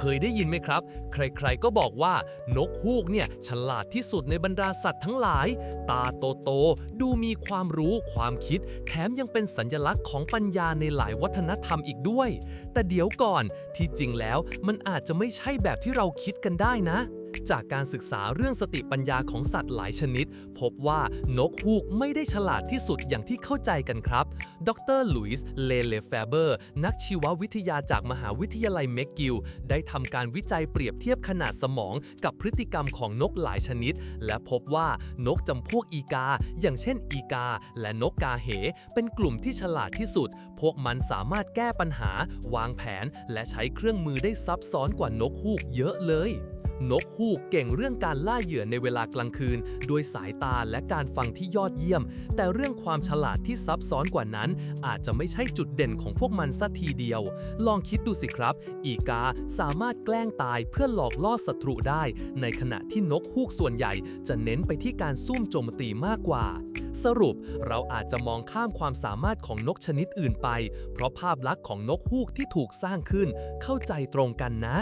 เคยได้ยินไหมครับ ใครๆก็บอกว่านกฮูกเนี่ยฉลาดที่สุดในบรรดาสัตว์ทั้งหลาย ตาโตๆดูมีความรู้ความคิด แถมยังเป็นสัญลักษณ์ของปัญญาในหลายวัฒนธรรมอีกด้วย แต่เดี๋ยวก่อนที่จริงแล้วมันอาจจะไม่ใช่แบบที่เราคิดกันได้นะ จากการศึกษาเรื่องสติปัญญาของสัตว์หลายชนิด พบว่านกฮูกไม่ได้ฉลาดที่สุดอย่างที่เข้าใจกันครับ ดรลุยส์ เลเลแฟเบอร์ นักชีววิทยาจากมหาวิทยาลัยเมกกิล ได้ทำการวิจัยเปรียบเทียบขนาดสมองกับพฤติกรรมของนกหลายชนิด และพบว่านกจำพวกอีกา อย่างเช่นอีกา และนกกาเห เป็นกลุ่มที่ฉลาดที่สุด พวกมันสามารถแก้ปัญหา วางแผน และใช้เครื่องมือได้ซับซ้อนกว่านกฮูกเยอะเลย นกฮูกเก่งเรื่องการล่าเหยื่อในเวลากลางคืน โดยสายตาและการฟังที่ยอดเยี่ยม แต่เรื่องความฉลาดที่ซับซ้อนกว่านั้น อาจจะไม่ใช่จุดเด่นของพวกมันสัทีเดียว ลองคิดดูสิครับ อีกาสามารถแกล้งตายเพื่อหลอกล่อศัตรูได้ ในขณะที่นกฮูกส่วนใหญ่จะเน้นไปที่การซุ่มโจมตีมากกว่า สรุปเราอาจจะมองข้ามความสามารถของนกชนิดอื่นไป เพราะภาพลักษณ์ของนกฮูกที่ถูกสร้างขึ้น เข้าใจตรงกันนะ